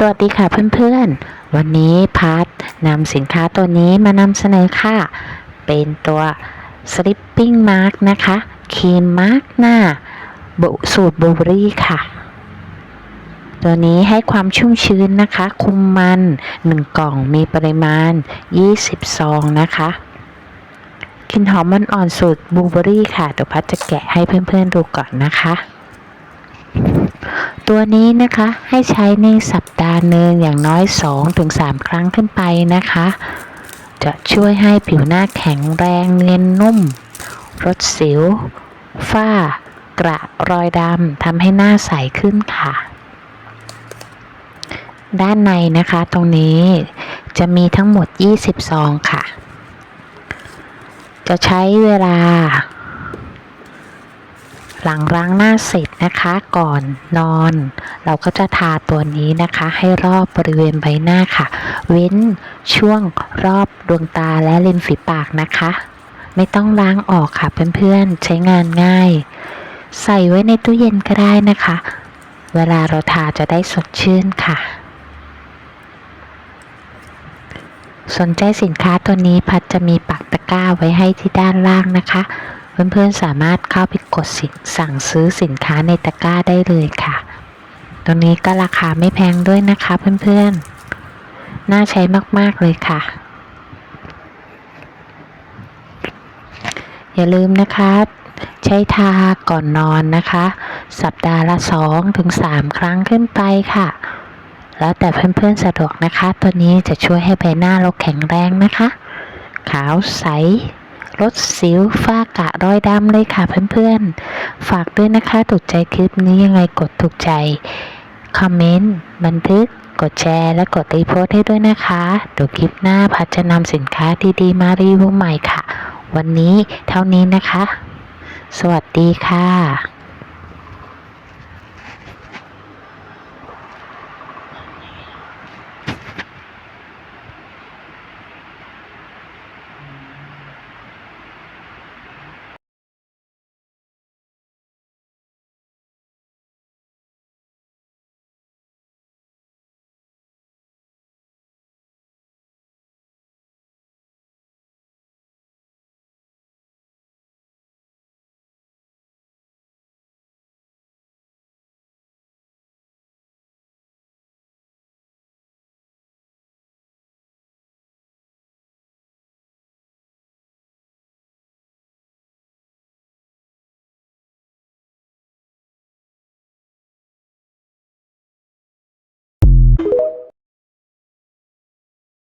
สวัสดีค่ะเพื่อนๆ วันนี้พัทนำสินค้าตัวนี้มานำเสนอค่ะ เป็นตัว Sleeping Mask นะคะครีมมาร์กหน้าสูตรบลูเบอรี่ค่ะ ตัวนี้ให้ความชุ่มชื้นนะคะ คุมมัน 1 กล่องมีปริมาณ 20 ซองนะคะกลิ่นหอมมันอ่อนสูตรบลูเบอรี่ค่ะเดี๋ยวพัทจะแกะให้เพื่อนๆดูก่อนนะคะ ตัวนี้นะคะให้ใช้ในสัปดาห์หนึ่งอย่างน้อย 2-3 ครั้งขึ้นไปนะคะ จะช่วยให้ผิวหน้าแข็งแรงเนียนนุ่มลดสิว ฝ้า กระรอยดำทำให้หน้าใสขึ้นค่ะ ด้านในนะคะตรงนี้จะมีทั้งหมด 20 ซองค่ะ จะใช้เวลา หลังล้างหน้าเสร็จนะคะก่อนนอน เราก็จะทาตัวนี้นะคะ ให้รอบบริเวณใบหน้าค่ะ เว้นช่วงรอบดวงตาและริมฝีปากนะคะ ไม่ต้องล้างออกค่ะเพื่อนๆใช้งานง่าย ใส่ไว้ในตู้เย็นก็ได้นะคะ เวลาเราทาจะได้สดชื่นค่ะ สนใจสินค้าตัวนี้พัดจะมีปักตะกร้าไว้ให้ที่ด้านล่างนะคะ เพื่อนๆสามารถเข้าไปกดสั่งซื้อสินค้าในตะกร้าได้เลยค่ะตัวนี้ก็ราคาไม่แพงด้วยนะคะเพื่อนๆ น่าใช้มากๆเลยค่ะ อย่าลืมนะคะ ใช้ทาก่อนนอนนะคะ สัปดาห์ละ2ถึง3ครั้งขึ้นไปค่ะ แล้วแต่เพื่อนๆสะดวกนะคะ ตัวนี้จะช่วยให้ใบหน้าเราแข็งแรงนะคะ ขาวใส ลดสิวฝ้ากระรอยดำเลยค่ะเพื่อนๆ ฝากด้วยนะคะถูกใจคลิปนี้ยังไงกดถูกใจคอมเมนต์บันทึกกดแชร์และกดรีโพสต์ให้ด้วยนะคะเดี๋ยวคลิปหน้าพัดจะนำสินค้าดีๆมารีวิวใหม่ค่ะ วันนี้เท่านี้นะคะ สวัสดีค่ะ